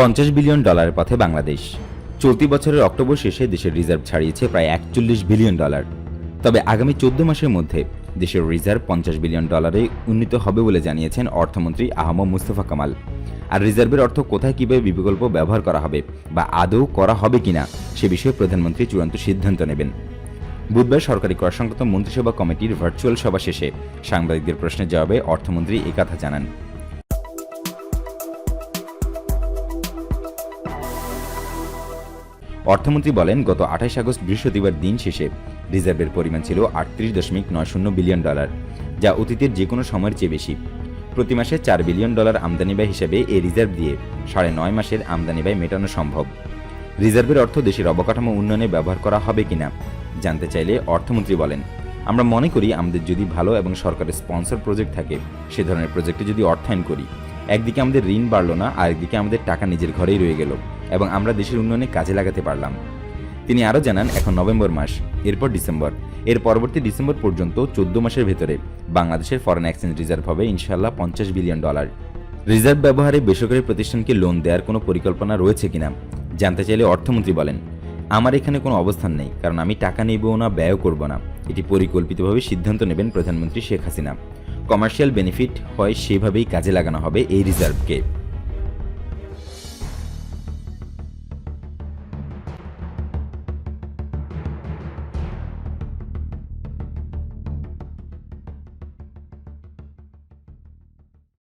পঞ্চাশ বিলিয়ন ডলারের পথে বাংলাদেশ। চলতি বছরের অক্টোবর শেষে দেশের রিজার্ভ ছাড়িয়েছে প্রায় একচল্লিশ বিলিয়ন ডলার। তবে আগামী চোদ্দ মাসের মধ্যে দেশের রিজার্ভ পঞ্চাশ বিলিয়ন ডলারে উন্নীত হবে বলে জানিয়েছেন অর্থমন্ত্রী আহমদ মুস্তফা কামাল। আর রিজার্ভের অর্থ কোথায় কীভাবে বিকল্প ব্যবহার করা হবে বা আদৌ করা হবে কিনা সে বিষয়ে প্রধানমন্ত্রী চূড়ান্ত সিদ্ধান্ত নেবেন। বুধবার সরকারি কর সংক্রান্ত মন্ত্রিসভা কমিটির ভার্চুয়াল সভা শেষে সাংবাদিকদের প্রশ্নের জবাবে অর্থমন্ত্রী একথা জানান। অর্থমন্ত্রী বলেন, গত আঠাশ আগস্ট বৃহস্পতিবার দিন শেষে রিজার্ভের পরিমাণ ছিল আটত্রিশ দশমিক নয় শূন্য বিলিয়ন ডলার, যা অতীতের যে কোনো সময়ের চেয়ে বেশি। প্রতি মাসে চার বিলিয়ন ডলার আমদানি ব্যয় হিসেবে এই রিজার্ভ দিয়ে সাড়ে নয় মাসের আমদানি ব্যয় মেটানো সম্ভব। রিজার্ভের অর্থ দেশের অবকাঠামো উন্নয়নে ব্যবহার করা হবে কিনা, জানতে চাইলে অর্থমন্ত্রী বলেন, আমরা মনে করি আমাদের যদি ভালো এবং সরকারের স্পন্সর প্রজেক্ট থাকে, সে ধরনের প্রজেক্টে যদি অর্থায়ন করি, একদিকে আমাদের ঋণ বাড়লো না আর একদিকে আমাদের টাকা নিজের ঘরেই রয়ে গেল। এবং আমরা দেশের উন্নয়নে কাজে লাগাতে পারলাম। তিনি আরও জানান, এখন নভেম্বর মাস, এরপর ডিসেম্বর। এর পরবর্তী ডিসেম্বর পর্যন্ত চোদ্দ মাসের ভেতরে বাংলাদেশের ফরেন এক্সচেঞ্জ রিজার্ভ হবে ইনশাল্লাহ পঞ্চাশ বিলিয়ন ডলার রিজার্ভ ব্যবহারে বেসরকারি প্রতিষ্ঠানকে লোন দেওয়ার কোনো পরিকল্পনা রয়েছে কিনা, জানতে চাইলে অর্থমন্ত্রী বলেন, আমার এখানে কোনো অবস্থান নেই, কারণ আমি টাকা নেবও না, ব্যয়ও করব না। এটি পরিকল্পিতভাবে সিদ্ধান্ত নেবেন প্রধানমন্ত্রী শেখ হাসিনা। কমার্শিয়াল বেনিফিট হয় সেভাবেই কাজে লাগানো হবে এই রিজার্ভকে